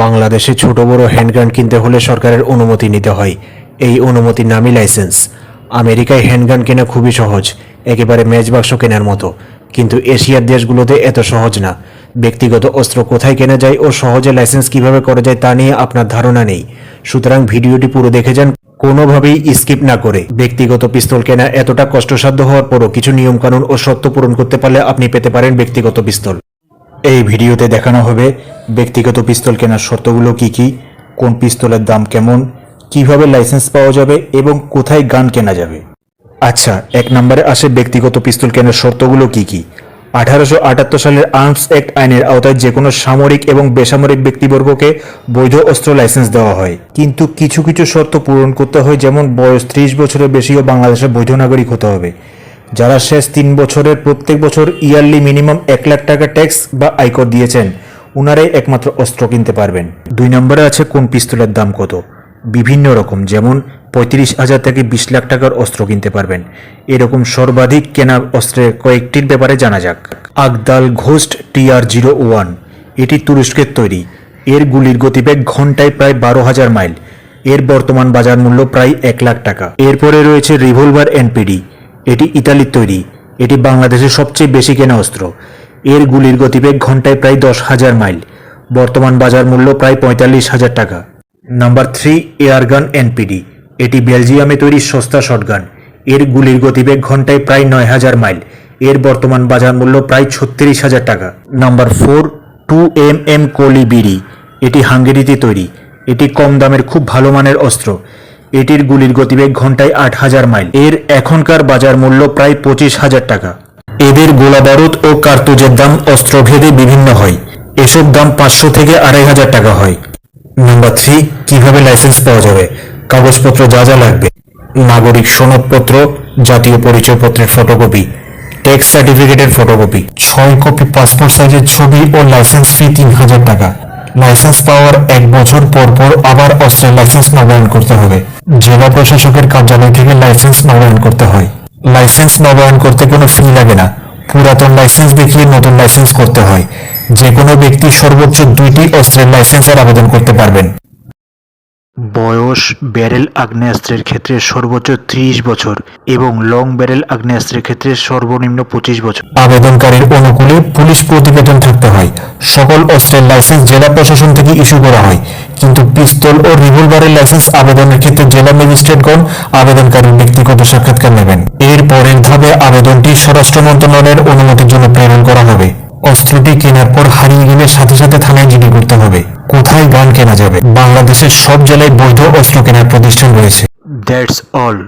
বাংলাদেশে ছোট বড় হ্যান্ডগান কিনতে হলে সরকারের অনুমতি নিতে হয়। এই অনুমতির নামই লাইসেন্স আমেরিকায় হ্যান্ডগান কেনা খুবই সহজ, একেবারে ম্যাচ বাক্স কেনার মতো। কিন্তু এশিয়ার দেশগুলোতে এত সহজ না। ব্যক্তিগত অস্ত্র কোথায় কেনা যায় ও সহজে লাইসেন্স কীভাবে করা যায় তা নিয়ে আপনার ধারণা নেই। সুতরাং ভিডিওটি পুরো দেখে যান, কোনোভাবেই স্কিপ না করে। ব্যক্তিগত পিস্তল কেনা এতটা কষ্টসাধ্য হওয়ার পরও কিছু নিয়মকানুন ও শর্ত পূরণ করতে পারলে আপনি পেতে পারেন ব্যক্তিগত পিস্তল এই ভিডিওতে দেখানো হবে ব্যক্তিগত পিস্তল কেনার শর্তগুলো কি কি, কোন পিস্তলের দাম কেমন, কীভাবে লাইসেন্স পাওয়া যাবে এবং কোথায় গান কেনা যাবে। আচ্ছা এক নম্বরে আসে ব্যক্তিগত পিস্তল কেনার শর্তগুলো কি কি। আঠারোশো আটাত্তর সালের আর্মস অ্যাক্ট আইনের আওতায় যে কোনো সামরিক এবং বেসামরিক ব্যক্তিবর্গকে বৈধ অস্ত্র লাইসেন্স দেওয়া হয়। কিন্তু কিছু কিছু শর্ত পূরণ করতে হয়, যেমন বয়স ত্রিশ বছরের বেশিও বাংলাদেশের বৈধ নাগরিক হতে হবে। যারা শেষ তিন বছরের প্রত্যেক বছর ইয়ারলি মিনিমাম এক লাখ টাকা ট্যাক্স বা আয়কর দিয়েছেন, উনারাই একমাত্র অস্ত্র কিনতে পারবেন। দুই নম্বরে আছে কোন পিস্তলের দাম কত? বিভিন্ন রকম, যেমন পঁয়ত্রিশ হাজার থেকে বিশ লাখ টাকার অস্ত্র কিনতে পারবেন। এরকম সর্বাধিক কেনা অস্ত্রের কয়েকটির ব্যাপারে জানা যাক। Agdal ghost TR zero one, এটি তুরস্কের তৈরি। এর গুলির গতিবেগ ঘন্টায় প্রায় বারো হাজার মাইল। এর বর্তমান বাজার মূল্য প্রায় এক লাখ টাকা। এরপরে রয়েছে রিভলভার এনপিডি। এটি ইতালির তৈরি। এটি বাংলাদেশের সবচেয়ে বেশি কেনা অস্ত্র। এর গুলির গতিবেগ ঘন্টায় প্রায় দশ হাজার মাইল। বর্তমান বাজার মূল্য প্রায় পঁয়তাল্লিশ হাজার টাকা। Number three, airgun NPD. এটি বেলজিয়ামে তৈরি সস্তা শটগান। এর গুলির গতিবেগ ঘন্টায় প্রায় নয় হাজার মাইল। এর বর্তমান বাজার মূল্য প্রায় ছত্রিশ হাজার টাকা। Number four, two M M Kolibri এটি হাঙ্গেরিতে তৈরি। এটি কম দামের খুব ভালো মানের অস্ত্র। এটির গুলির গতিবেগ ঘন্টায় আট হাজার মাইল। এর এখনকার বাজার মূল্য প্রায় পঁচিশ হাজার টাকা। এদের গোলা বারুদ ও কার্তুজের দাম অস্ত্রভেদে বিভিন্ন হয়। এসব দাম পাঁচশো থেকে আড়াই হাজার টাকা হয়। নাম্বার থ্রি, কীভাবে লাইসেন্স পাওয়া যাবে? কাগজপত্র যা যা লাগবে। নাগরিক সনদপত্র, জাতীয় পরিচয়পত্রের ফটোকপি ট্যাক্স সার্টিফিকেটের ফটোকপি, ছয় কপি পাসপোর্ট সাইজের ছবি ও লাইসেন্স ফি তিন হাজার টাকা। লাইসেন্স পাওয়ার এক বছর পর পর আবার অস্ত্রের লাইসেন্স নবায়ন করতে হবে। জেলা প্রশাসকের কার্যালয় থেকে লাইসেন্স নবায়ন করতে হয়। লাইসেন্স নবায়ন করতে কোনো ফি লাগে না। পুরাতন লাইসেন্স দেখিয়ে নতুন লাইসেন্স করতে হয়। যে কোনো ব্যক্তি সর্বোচ্চ দুইটি অস্ত্রের লাইসেন্সের আবেদন করতে পারবেন। বয়স ব্যারেল আগ্নেয়াস্ত্রের ক্ষেত্রে সর্বোচ্চ ত্রিশ বছর এবং লং ব্যারেল আগ্নেয়াস্ত্রের ক্ষেত্রে সর্বনিম্ন পঁচিশ বছর। আবেদনকারীর অনুকূলে পুলিশ প্রতিবেদন থাকতে হয়। সকল অস্ত্রের লাইসেন্স জেলা প্রশাসন থেকে ইস্যু করা হয়। কিন্তু পিস্তল ও রিভলভারের লাইসেন্স আবেদনের ক্ষেত্রে জেলা ম্যাজিস্ট্রেটগণ আবেদনকারীর ব্যক্তিগত সাক্ষাৎকার নেবেন। এর পরের ধাপে আবেদনটি স্বরাষ্ট্র মন্ত্রণালয়ের অনুমতির জন্য প্রেরণ করা হবে। অস্ত্রটি কেনার পর হারিয়ে গেলে সাথে সাথে থানায় জিডি করতে হবে। কোথায় গান কেনা যাবে? বাংলাদেশের সব জেলায় বৈধ অস্ত্র কেনার প্রতিষ্ঠান রয়েছে। That's all